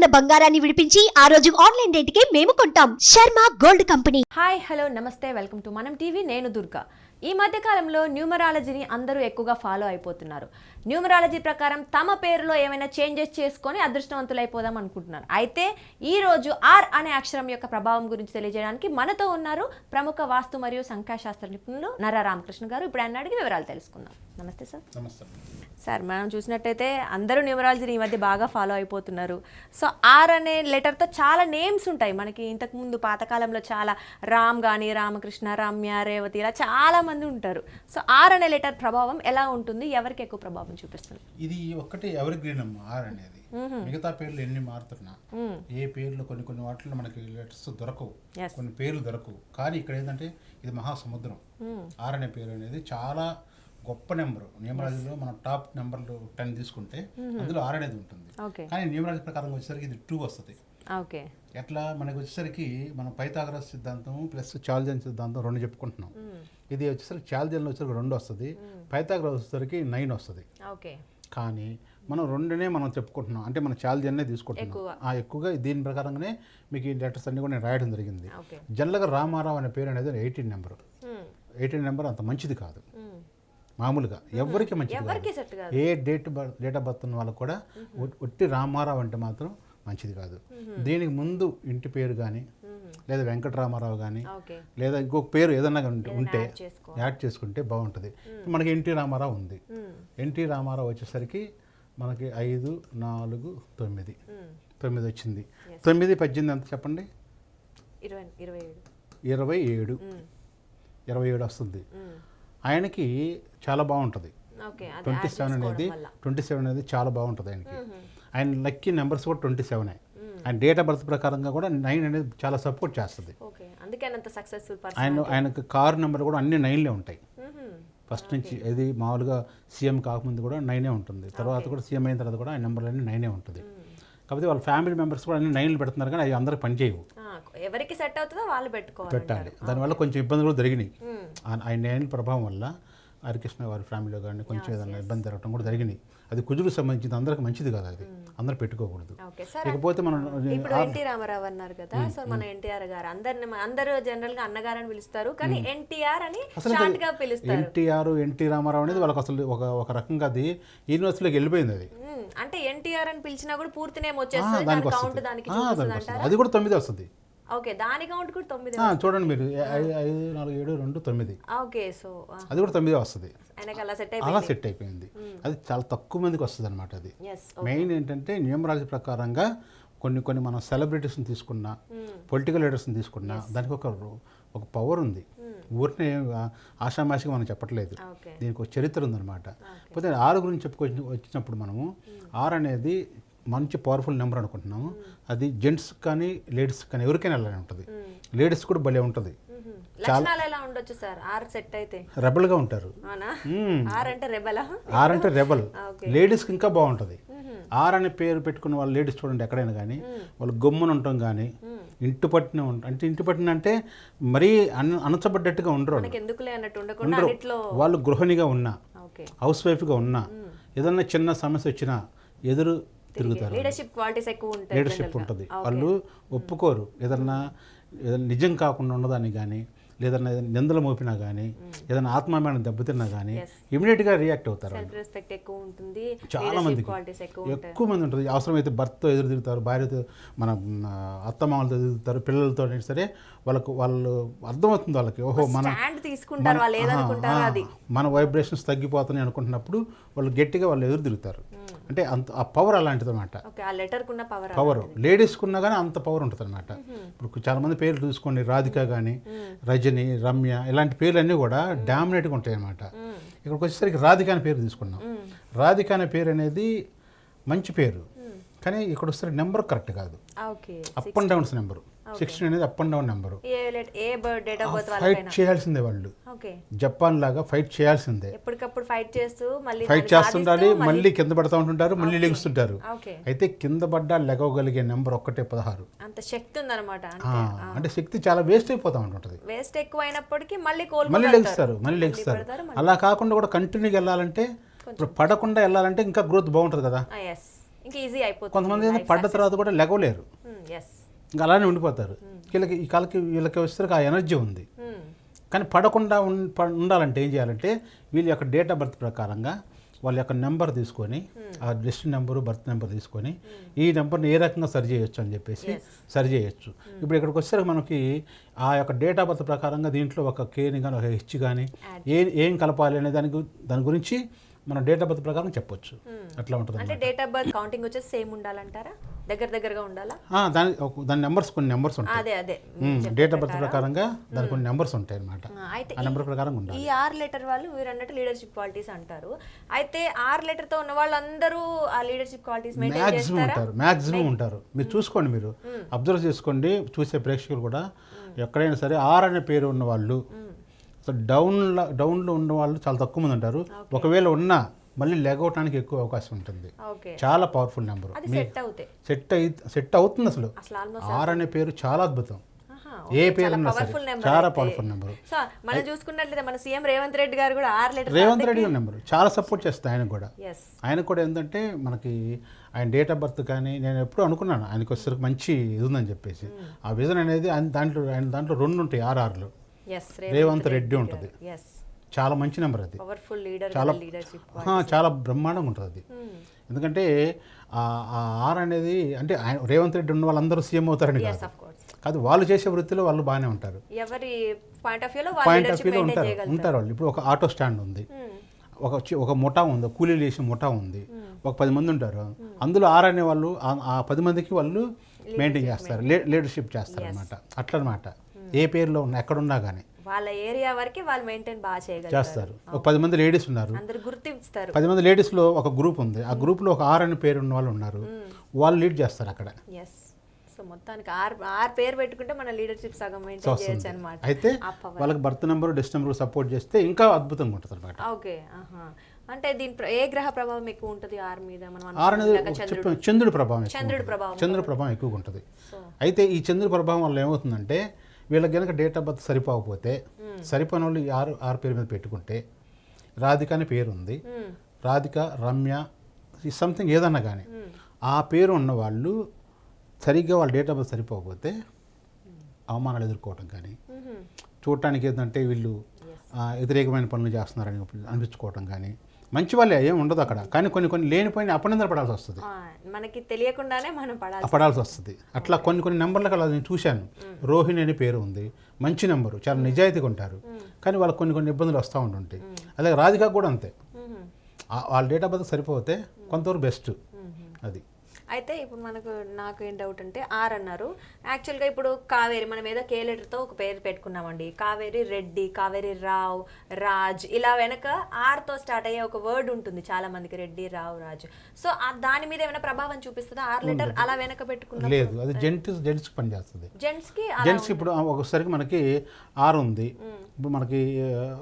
ఉన్న బంగారాన్ని విడిపించి ఆ రోజు ఆన్లైన్ రేటుకే మేము కొంటాం. Sharma gold company. Hi hello నమస్తే వెల్కమ్ టు మనం టీవీ. నేను దుర్గా. ఈ మధ్య కాలంలో న్యూమరాలజీని అందరూ ఎక్కువగా ఫాలో అయిపోతున్నారు. న్యూమరాలజీ ప్రకారం తమ పేరులో ఏమైనా చేంజెస్ చేసుకొని అదృష్టవంతులు అయిపోదాం అనుకుంటున్నారు. అయితే ఈ రోజు ఆర్ అనే అక్షరం యొక్క ప్రభావం గురించి తెలియజేయడానికి మనతో ఉన్నారు ప్రముఖ వాస్తు మరియు సంఖ్యాశాస్త్ర నిపుణులు నర రామకృష్ణ గారు. ఇప్పుడు ఆయన అడిగి వివరాలు తెలుసుకుందాం. నమస్తే సార్. నమస్తే. సార్ మనం చూసినట్టయితే అందరూ న్యూమరాలజీని ఈ మధ్య బాగా ఫాలో అయిపోతున్నారు. సో ఆర్ అనే లెటర్తో చాలా నేమ్స్ ఉంటాయి. మనకి ఇంతకుముందు పాతకాలంలో చాలా రామ్ కానీ రామకృష్ణ రమ్య రేవతి ఇలా చాలా మంది ఉంటారు. సో ఆర్ అనే లెటర్ ప్రభావం ఎలా ఉంటుంది? ఎవరికి ఎక్కువ ప్రభావం చూపిస్తుంది? ఇది ఒక్కటే ఎవరి గ్రీన్ ఆర్ అనేది. మిగతా పేర్లు ఎన్ని మారుతున్నా ఏ పేర్లు కొన్ని కొన్ని వాటిలో మనకి లెటర్స్ దొరకవు. కొన్ని పేర్లు దొరకవు. కానీ ఇక్కడ ఏంటంటే ఇది మహాసముద్రం. ఆర్ అనే పేరు అనేది చాలా గొప్ప నెంబర్. న్యూమరాలజీలో మనం టాప్ నెంబర్లు టెన్ తీసుకుంటే అందులో ఆర్ అనేది ఉంటుంది కానీ న్యూమరాలజీ ప్రకారం వచ్చేసరికి ఇది టూ వస్తుంది. ఓకే. ఎట్లా? మనకి వచ్చేసరికి మనం పైథాగరస్ సిద్ధాంతం ప్లస్ చాల్జన్ సిద్ధాంతం రెండు చెప్పుకుంటున్నాం. ఇది వచ్చేసరికి చాల్జన్లో వచ్చేసరికి రెండు వస్తుంది. పైథాగరస్ వచ్చేసరికి నైన్ వస్తుంది. ఓకే. కానీ మనం రెండునే మనం చెప్పుకుంటున్నాం. అంటే మన చాల్జన్నే తీసుకుంటున్నాం. ఆ ఎక్కువగా దీని ప్రకారంగానే మీకు ఈ లెటర్స్ అన్ని కూడా నేను రాయడం జరిగింది. జనరల్గా రామారావు అనే పేరు అనేది ఎయిటీన్ నెంబర్. ఎయిటీన్ నెంబర్ అంత మంచిది కాదు. మామూలుగా. ఎవరికి మంచిది ఏ date birth date of birth ఉన్న వాళ్ళకు కూడా ఒట్- ఒట్టి రామారావు అంటే మాత్రం మంచిది కాదు. దీనికి ముందు ఇంటి పేరు కానీ లేదా వెంకటరామారావు కానీ లేదా ఇంకొక పేరు ఏదన్నా ఉంటే- యాడ్ చేసుకో. యాడ్ చేసుకుంటే బాగుంటుంది. మనకి ఎన్టీ రామారావు ఉంది. ఎన్టీ రామారావు వచ్చేసరికి మనకి ఐదు నాలుగు తొమ్మిది. తొమ్మిది వచ్చింది. తొమ్మిది పద్దెనిమిది ఎంత చెప్పండి? ఇరవై ఏడు. ఇరవై ఏడు. వస్తుంది. ఆయనకి చాలా బాగుంటుంది. అది ట్వంటీ సెవెన్ అనేది ట్వంటీ సెవెన్ అనేది చాలా బాగుంటుంది ఆయనకి. ఆయన లక్కీ నెంబర్స్ కూడా ట్వంటీ సెవెనే. ఆయన డేట్ ఆఫ్ బర్త్ ప్రకారంగా కూడా నైన్ అనేది చాలా సపోర్ట్ చేస్తుంది. ఆయన ఆయనకు కారు నెంబర్ కూడా అన్ని నైన్లే ఉంటాయి. ఫస్ట్ నుంచి ఇది మామూలుగా సీఎం కాకముందు కూడా నైనే ఉంటుంది. తర్వాత కూడా సీఎం అయిన తర్వాత కూడా ఆయన నెంబర్లన్నీ నైనే ఉంటుంది. కాకపోతే వాళ్ళ ఫ్యామిలీ మెంబర్స్ కూడా అన్ని నైన్లు పెడుతున్నారు కానీ అవి అందరికి పనిచేయవు. ఎవరికి సెట్ అవుతుందో వాళ్ళు పెట్టుకోవాలి పెట్టాలి. దానివల్ల కొంచెం ఇబ్బందులు కూడా జరిగినాయి. ఆయన నైన్ ప్రభావం వల్ల హరికృష్ణ వారి ఫ్యామిలీలో కానీ కొంచెం ఏదైనా ఇబ్బంది జరగడం కూడా జరిగినాయి. అది కుజుడు సంబంధించింది అందరికి మంచిది కాదు అది. అందరు పెట్టుకోకూడదు. ఇకపోతే మనం ఇప్పుడు ఎన్టీ రామారావు అన్నారు కదా సో మన ఎన్టీఆర్ గారు అందరిని అందరూ జనరల్గా అన్నగారు అని పిలుస్తారు కానీ ఎన్టీఆర్ అని షార్ట్గా పిలుస్తారు. ఎన్టీఆర్ ఎన్టీ రామారావు అనేది వాళ్ళకి అసలు ఒక ఒక రకంగా అది యూనివర్సిటీలోకి వెళ్ళిపోయింది అది. అంటే ఎన్టీఆర్ అని పిలిచినా కూడా పూర్తి నేమ్ వచ్చేస్తుంది కౌంట్ దానికి అది కూడా తొమ్మిది వస్తుంది. ఓకే దాని కౌంట్ కూడా తొమ్మిది చూడండి మీరు. ఐదు నాలుగు ఏడు రెండు తొమ్మిది. ఓకే సో అది కూడా తొమ్మిది వస్తుంది. అలా సెట్ అయిపోయింది. అయిపోయింది అది చాలా తక్కువ మందికి వస్తుంది అనమాట అది మెయిన్ ఏంటంటే న్యూమరాలజీ ప్రకారంగా కొన్ని కొన్ని మనం సెలబ్రిటీస్ని తీసుకున్నా పొలిటికల్ లీడర్స్ని తీసుకున్నా దానికి ఒక ఒక పవర్ ఉంది. ఊరినే ఆషామాషిగా మనం చెప్పట్లేదు. దీనికి ఒక చరిత్ర ఉందన్నమాట. పోతే ఆరు గురించి చెప్పుకొచ్చి వచ్చినప్పుడు మనము ఆరు అనేది మంచి పవర్ఫుల్ నెంబర్ అనుకుంటున్నాము. అది జెంట్స్ కానీ లేడీస్ కానీ ఎవరికైనా అలానే ఉంటుంది. లేడీస్ కూడా భలే ఉంటుంది. రెబల్గా ఉంటారు. ఆర్ అంటే రెబలా ఆర్ అంటే రెబల్ ఓకే. లేడీస్కి ఇంకా బాగుంటుంది. ఆర్ అనే పేరు పెట్టుకున్న వాళ్ళు లేడీస్ చూడండి ఎక్కడైనా కానీ వాళ్ళు గమ్మున ఉండటం కానీ ఇంటి పట్టిన ఉంటాం అంటే ఇంటి పట్టిన అంటే మరీ అన అనచబడ్డట్టుగా ఉండరు ఉండరు. వాళ్ళు గృహిణిగా ఉన్నా హౌస్ వైఫ్గా ఉన్నా ఏదన్నా చిన్న సమస్య వచ్చినా ఎదురు తిరుగుతారు లీడర్షిప్ క్వాలిటీస్ ఎక్కువ ఉంటాయి లీడర్షిప్ ఉంటుంది. వాళ్ళు ఒప్పుకోరు. ఏదన్నా ఏదన్నా నిజం కాకుండా ఉన్నదాన్ని కానీ లేదన్నా ఏదైనా నిందలు మోపినా కానీ ఏదైనా ఆత్మాభిమానం దెబ్బతిన్నా కానీ ఇమీడియట్గా రియాక్ట్ అవుతారు ఎక్కువ ఉంటుంది. చాలా క్వాలిటీస్ ఎక్కువ మంది ఉంటుంది. అవసరమైతే భర్తతో ఎదురు తిరుగుతారు భార్యతో మన అత్తమామలతో ఎదురు తిరుగుతారు పిల్లలతో సరే వాళ్ళకు వాళ్ళు అర్థమవుతుంది వాళ్ళకి. ఓహో మన మన వైబ్రేషన్స్ తగ్గిపోతున్నాయి అనుకుంటున్నప్పుడు వాళ్ళు గట్టిగా వాళ్ళు ఎదురు తిరుగుతారు. అంటే అంత ఆ పవర్ అలాంటిది అనమాట పవర్ లేడీస్కి ఉన్నా కానీ అంత పవర్ ఉంటుంది అనమాట ఇప్పుడు చాలా మంది పేర్లు చూసుకోండి రాధిక కానీ రజని రమ్య ఇలాంటి పేర్లన్నీ కూడా డామినేట్గా ఉంటాయి అనమాట ఇక్కడికి వచ్చేసరికి రాధిక అనే పేరు తీసుకున్నాం. రాధిక అనే పేరు అనేది మంచి పేరు. కానీ ఇక్కడ వచ్చేసరికి నెంబర్ కరెక్ట్ కాదు. Up and downs number. Sixteen అనేది up and down number. Fight చేయాల్సిందే వాళ్ళు. జపాన్ లాగా ఫైట్ చేయాల్సిందే. ఎప్పటికప్పుడు ఫైట్ చేస్తూ మళ్ళీ ఫైట్ చేస్తుండాలి మళ్ళీ కింద పడతా ఉంటుంటారు మళ్ళీ లెగుస్తుంటారు. అయితే కింద పడ్డా లెగవగలిగే నెంబర్ ఒక్కటే పదహారు. అంత శక్తి ఉందన్నమాట అంటే శక్తి చాలా వేస్ట్ అయిపోతూ ఉంటుంటుంది. వేస్ట్ ఎక్కువ అయినప్పటికీ మళ్ళీ మళ్ళీ లెగుస్తారు మళ్ళీ లెగుస్తారు. అలా కాకుండా కూడా కంటిన్యూగా వెళ్ళాలంటే ఇప్పుడు పడకుండా వెళ్ళాలంటే ఇంకా గ్రోత్ బాగుంటుంది కదా. ఇంకా ఈజీ అయిపోతుంది. కొంతమంది పడ్డ తర్వాత కూడా లెగవలేరు. ఎస్ ఇంకా అలానే ఉండిపోతారు. వీళ్ళకి ఈ కాలకి వీళ్ళకి వచ్చేసరికి ఆ ఎనర్జీ ఉంది. కానీ పడకుండా ఉండాలంటే ఏం చేయాలంటే వీళ్ళ యొక్క డేట్ ఆఫ్ బర్త్ ప్రకారంగా వాళ్ళ యొక్క నెంబర్ తీసుకొని ఆ లిస్ట్ నెంబరు బర్త్ నెంబర్ తీసుకొని ఈ నెంబర్ని ఏ రకంగా సరి చేయొచ్చు అని చెప్పేసి సరి చేయొచ్చు. ఇప్పుడు ఇక్కడికి వచ్చేసరికి మనకి ఆ యొక్క డేట్ ఆఫ్ బర్త్ ప్రకారంగా దీంట్లో ఒక కేని కానీ ఒక హెచ్ కానీ ఏ ఏం కలపాలి అనే దాని గు- దాని గురించి మనం డేట్ ఆఫ్ బర్త్ ప్రకారం చెప్పొచ్చు. అట్లా ఉంటుంది అంటే డేట్ ఆఫ్ బర్త్ కౌంటింగ్ వచ్చేసి సేమ్ ఉండాలంటారా? దగ్గర దగ్గరగా ఉండాలా? దాని దాని నెంబర్స్ కొన్ని నెంబర్స్ ఉంటాయి. అదే అదే. డేట్ ఆఫ్ బర్త్ ప్రకారంగా దానికి కొన్ని నెంబర్స్ ఉంటాయి అన్నమాట అయితే ఆ నెంబర్ ప్రకారం ఉండాలి. ఈ ఆర్ లెటర్ వాళ్ళు మీరు అన్నట్టు లీడర్షిప్ క్వాలిటీస్ అంటారు. అయితే ఆర్ లెటర్తో ఉన్న వాళ్ళందరూ ఆ లీడర్షిప్ క్వాలిటీస్ మెయింటైన్ చేస్తారా? ఉంటారు. మ్యాక్సిమం ఉంటారు. మీరు చూసుకోండి మీరు. అబ్జర్వ్ చేసుకోండి. చూసే ప్రేక్షకులు కూడా ఎక్కడైనా సరే ఆర్ అనే పేరు ఉన్న వాళ్ళు సో డౌన్లో డౌన్లో ఉన్న వాళ్ళు చాలా తక్కువ మంది ఉంటారు. ఒకవేళ ఉన్నా మళ్ళీ లెగవటానికి ఎక్కువ అవకాశం ఉంటుంది. చాలా పవర్ఫుల్ నెంబర్ సెట్ అయి సెట్ అవుతుంది అసలు. ఆర్ అనే పేరు చాలా అద్భుతం. ఏ పేరు చాలా పవర్ఫుల్ నెంబర్ చాలా పవర్ఫుల్ నెంబర్ సో మనం చూసుకున్నట్లయితే మన సీఎం రేవంత్ రెడ్డి గారు కూడా R letter Revanth Reddy number చాలా సపోర్ట్ చేస్తుంది ఆయన కూడా. ఆయన కూడా ఏంటంటే మనకి ఆయన డేట్ ఆఫ్ బర్త్ కానీ నేను ఎప్పుడూ అనుకున్నాను. ఆయనకి వచ్చేసరికి మంచి ఇది ఉందని చెప్పేసి. ఆ విజన్ అనేది ఆయన దాంట్లో ఆయన దాంట్లో రెండు ఉంటాయి ఆర్ఆర్లు రేవంత్ రెడ్డి ఉంటుంది. చాలా మంచి నెంబర్ అది. చాలా చాలా బ్రహ్మాండంగా ఉంటుంది అది. ఎందుకంటే ఆ ఆ ఆర్ అనేది అంటే రేవంత్ రెడ్డి ఉన్న వాళ్ళందరూ సీఎం అవుతారని కాదు. కాదు వాళ్ళు చేసే వృత్తిలో వాళ్ళు బాగానే ఉంటారు. పాయింట్ ఆఫ్ వ్యూలో ఉంటారు. ఉంటారు వాళ్ళు. ఇప్పుడు ఒక ఆటో స్టాండ్ ఉంది. ఒక చి- ఒక ముఠా ఉంది ఒక కూలీలు చేసే ముఠా ఉంది. ఒక పది మంది ఉంటారు. అందులో ఆర్ అనే వాళ్ళు ఆ- పది మందికి వాళ్ళు మెయింటైన్ చేస్తారు. లీడర్షిప్ చేస్తారు అనమాట అట్లనమాట ఏ పేరులో ఉన్నా ఎక్కడున్నా కానీ వాళ్ళ ఏరియా వరకు వాళ్ళు మెయింటైన్ బాగా చేయగలుగుతారు. చేస్తారు. ఒక పది మంది లేడీస్ ఉన్నారు. అందరు గుర్తిస్తారు. పది మంది లేడీస్లో ఒక గ్రూప్ ఉంది. ఆ గ్రూప్లో ఒక ఆర్ అనే పేరు ఉన్న వాళ్ళు ఉన్నారు. వాళ్ళు లీడ్ చేస్తారు అక్కడ. ఎస్ సో మొత్తానికి ఆర్ ఆర్ పేరు పెట్టుకుంటే మన లీడర్షిప్ సగం మెయింటైన్ చేయొచ్చు అనమాట అయితే. వాళ్ళకి బర్త్ నెంబర్ డిస్ట్ నెంబర్ సపోర్ట్ చేస్తే ఇంకా అద్భుతంగా ఉంటుంది అనమాట ఓకే ఆహా. అంటే దీని ఏ గ్రహ ప్రభావం ఎక్కువ ఉంటుంది ఆర్ మీద? మనం ఆర్ అనేది చంద్రుడు. ప్రభావం ఎక్కువ చంద్రుడి ఉంటుంది. ప్రభావం. చంద్రుడి ప్రభావం ఎక్కువగా ఉంటుంది. అయితే ఈ చంద్రుడి ప్రభావం వల్ల ఏమవుతుందంటే వీళ్ళకి కనుక డేట్ ఆఫ్ బర్త్ సరిపోకపోతే సరిపోయిన వాళ్ళు ఆరు ఆరు పేరు మీద పెట్టుకుంటే రాధిక అనే పేరు ఉంది. రాధిక రమ్య సంథింగ్ ఏదన్నా కానీ. ఆ పేరు ఉన్న వాళ్ళు సరిగ్గా వాళ్ళ డేట్ ఆఫ్ బర్త్ సరిపోకపోతే అవమానాలు ఎదుర్కోవటం కానీ. చూడటానికి ఏంటంటే వీళ్ళు వ్యతిరేకమైన పనులు చేస్తున్నారని అనిపించుకోవటం కానీ. మంచి వాళ్ళే ఏం ఉండదు అక్కడ. కానీ కొన్ని కొన్ని లేనిపోయిన అపనిందలు పడాల్సి వస్తుంది. మనకి తెలియకుండానే మనం పడాలి పడాల్సి వస్తుంది. అట్లా కొన్ని కొన్ని నెంబర్లకు అలా నేను చూశాను. రోహిణి అనే పేరు ఉంది. మంచి నెంబరు. చాలా నిజాయితీగా ఉంటారు. కానీ వాళ్ళకి కొన్ని కొన్ని ఇబ్బందులు వస్తూ ఉంటుంటాయి అలాగే రాధిక కూడా అంతే. వాళ్ళ డేట్ ఆఫ్ బర్త్ సరిపోతే కొంతవరకు బెస్ట్ అది. అయితే ఇప్పుడు మనకు నాకు ఏం డౌట్ అంటే ఆర్ అన్నారు. యాక్చువల్గా ఇప్పుడు కావేరి మనం ఏదో కే లెటర్తో ఒక పేరు పెట్టుకున్నామండి. కావేరి రెడ్డి కావేరి రావ్ రాజ్ ఇలా వెనక ఆర్తో స్టార్ట్ అయ్యే ఒక వర్డ్ ఉంటుంది చాలా మందికి రెడ్డి రావ్ రాజ్. సో ఆ దాని మీద ఏమైనా ప్రభావం చూపిస్తుందా? ఆర్ లెటర్ అలా వెనక పెట్టుకున్న లేదు అది జెంట్స్ జెంట్స్కి పనిచేస్తుంది. జెంట్స్కి జెంట్స్ ఇప్పుడు ఒకసారికి మనకి ఆర్ ఉంది. ఇప్పుడు మనకి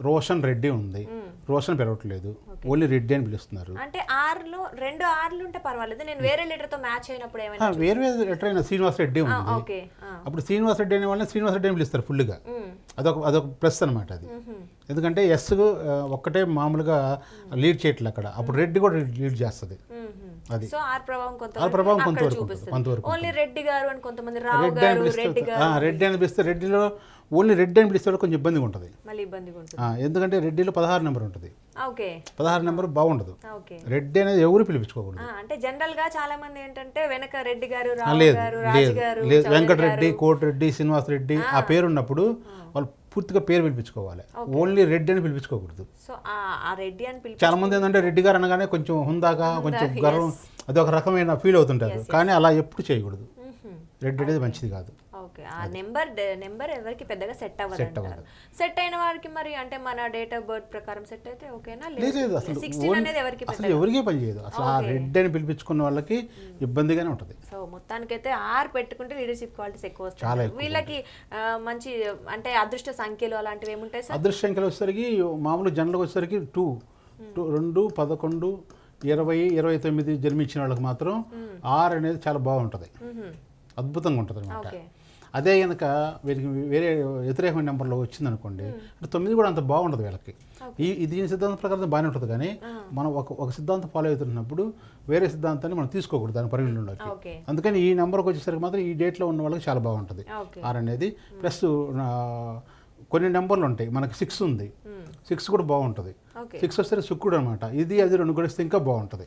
రోషన్ రెడ్డి ఉంది. రోషన్ పిలవట్లేదు. ఓన్లీ రెడ్డి అని పిలుస్తున్నారు. అంటే ఆర్లో రెండు ఆర్లు ఉంటే పర్వాలేదు. నేను వేరే లెటర్తో మ్యాచ్ అయినప్పుడు ఏమైనా వేరే వేరే లెటర్ అయిన శ్రీనివాస్ రెడ్డి ఉంది. ఓకే. అప్పుడు శ్రీనివాస్ రెడ్డి అనే వాళ్ళని శ్రీనివాస్ రెడ్డి అని పిలుస్తారు ఫుల్గా. అదొక అదొక ప్లస్ అనమాట అది. ఎందుకంటే ఎస్ ఒక్కటే మామూలుగా లీడ్ చేయట్లేదు అక్కడ. అప్పుడు రెడ్డి కూడా లీడ్ చేస్తుంది. అది. సో ఆర్ ప్రభావం కొంత ఆర్ ప్రభావం కొంతవరకు కొంతవరకు ఓన్లీ రెడ్డి గారు అని కొంతమంది రావు రెడ్డి గారు రెడ్డి గారు. రెడ్డి అని పిలిస్తే రెడ్డిలో ఓన్లీ రెడ్డి అని పిలిస్తే కొంచెం ఇబ్బందిగా ఉంటుంది. మళ్ళీ ఇబ్బందిగా ఉంటుంది. ఎందుకంటే రెడ్డిలో పదహారు నెంబర్ ఉంటుంది. ఓకే. పదహారు నెంబర్ బాగుండదు. రెడ్డి అనేది ఎవరు పిలిపించుకోకూడదు. అంటే జనరల్గా చాలా మంది ఏంటంటే వెనక రెడ్డి గారు రావు లేదు గారు రాజు లేదు. గారు వెంకటరెడ్డి గారు. కోటిరెడ్డి శ్రీనివాస్ రెడ్డి ఆ పేరు ఉన్నప్పుడు వాళ్ళు పూర్తిగా పేరు పిలిపించుకోవాలి. ఓన్లీ రెడ్డి అని పిలిపించుకోకూడదు. సో ఆ రెడ్డి అని చాలా మంది ఏంటంటే రెడ్డి గారు అనగానే కొంచెం హుందాగా కొంచెం గర్వం అది ఒక రకమైన ఫీల్ అవుతుంటారు. కానీ అలా ఎప్పుడు చేయకూడదు. రెడ్డి అనేది మంచిది కాదు. ఓకే. ఆ నెంబర్ నెంబర్ ఎవరికి పెద్దగా సెట్ అవ్వదు. సెట్ అయిన వారికి మరి అంటే మన డేట్ ఆఫ్ బర్త్ ప్రకారం సెట్ అయితే ఓకేనా? లేదు అసలు అనేది ఎవరికి అసలు ఎవరికే పని చేయదు. అసలు ఆ రెడ్డి అని పిలిపించుకున్న వాళ్ళకి ఇబ్బందిగానే ఉంటుంది. సో మొత్తానికైతే ఆర్ పెట్టుకుంటే లీడర్షిప్ క్వాలిటీస్ ఎక్కువ వస్తాయి. వీళ్ళకి మంచి అంటే అదృష్ట సంఖ్యలు అలాంటివి ఏముంటాయి సార్? అదృశ్యంకలు వచ్చేసరికి మామూలు జనరల్గా వచ్చేసరికి టూ టూ రెండు పదకొండు ఇరవై ఇరవై తొమ్మిది జన్మించిన వాళ్ళకి మాత్రం ఆర్ అనేది చాలా బాగుంటుంది. అద్భుతంగా ఉంటుంది అనమాట. ఓకే. అదే కనుక వీరికి వేరే వ్యతిరేకమైన నెంబర్లో వచ్చిందనుకోండి అంటే తొమ్మిది కూడా అంత బాగుండదు వీళ్ళకి. ఈ దీని సిద్ధాంతం ప్రకారం బాగానే ఉంటుంది కానీ మనం ఒక ఒక సిద్ధాంతం ఫాలో అవుతున్నప్పుడు వేరే సిద్ధాంతాన్ని మనం తీసుకోకూడదు దాని పరిగణలోకి అందుకని ఈ నెంబర్కి వచ్చేసరికి మాత్రం ఈ డేట్లో ఉన్న వాళ్ళకి చాలా బాగుంటుంది. ఆర్ అనేది. ప్లస్ కొన్ని నెంబర్లు ఉంటాయి. మనకి సిక్స్ ఉంది. సిక్స్ కూడా బాగుంటుంది. సిక్స్ వచ్చేసరికి శుక్రుడు అనమాట ఇది అది రెండు కలిస్తే ఇంకా బాగుంటుంది.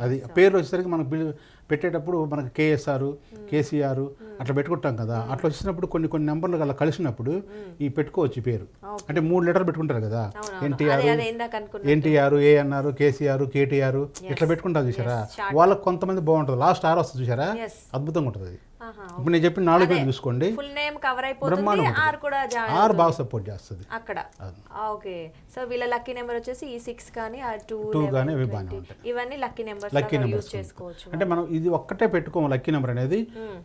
అది పేరు వచ్చేసరికి మనకు బిల్- పెట్టేటప్పుడు మనకి కేఎస్ఆర్ కేసీఆర్ అట్లా పెట్టుకుంటాం కదా. అట్లా వచ్చినప్పుడు కొన్ని కొన్ని నెంబర్లు అలా కలిసినప్పుడు ఈ పెట్టుకోవచ్చు పేరు. అంటే మూడు లెటర్లు పెట్టుకుంటారు కదా. ఎన్టీఆర్ ఎన్టీఆర్ ఏఎన్ఆర్ కేసీఆర్ కేటీఆర్ ఇట్లా పెట్టుకుంటారు చూసారా వాళ్ళకి కొంతమంది బాగుంటుంది. లాస్ట్ ఆర్ వస్తుంది చూసారా. అద్భుతంగా ఉంటుంది అది. ఇప్పుడు నేను చెప్పిన నాలుగు పేర్లు చూసుకోండి. ఫుల్ నేమ్ కవర్ అయిపోతుంది. ఆర్ కూడా జాయిన్ ఆర్ బాగా సపోర్ట్ చేస్తుంది. అక్కడ. ఓకే. సో వీళ్ళ లక్కీ నెంబర్ వచ్చేసి ఈ సిక్స్ కానీ ఆ టూ Two గానీ ఇవి బాగానే ఉంటాయి. ఇవన్నీ lucky numbers lucky use numbers చేసుకోవచ్చు అంటే మనం. ఇది ఒక్కటే పెట్టుకోము లక్కీ నెంబర్ అనేది.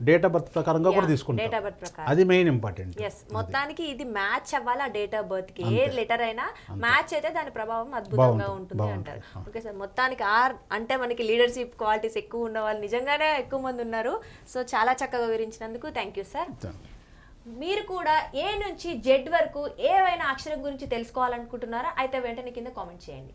డేట్ ఆఫ్ బర్త్ ప్రకారంగా కూడా డేట్ తీసుకుంటాం. ఆఫ్ బర్త్ ప్రకారం. అది మెయిన్ ఇంపార్టెంట్ ఎస్ మొత్తానికి ఇది మ్యాచ్ అవ్వాలి ఆ డేట్ ఆఫ్ బర్త్కి? ఏ లెటర్ అయినా మ్యాచ్ అయితే దాని ప్రభావం అద్భుతంగా ఉంటుంది. అంటారు. ఓకే సార్ మొత్తానికి ఆర్ అంటే మనకి లీడర్షిప్ క్వాలిటీస్ ఎక్కువ ఉన్న వాళ్ళు నిజంగానే ఎక్కువ మంది ఉన్నారు. సో చాలా చక్కగా వివరించినందుకు థ్యాంక్ యూ సార్ మీరు కూడా ఏ నుంచి జెడ్ వరకు ఏవైనా అక్షరం గురించి తెలుసుకోవాలనుకుంటున్నారా అయితే వెంటనే కింద కామెంట్ చేయండి.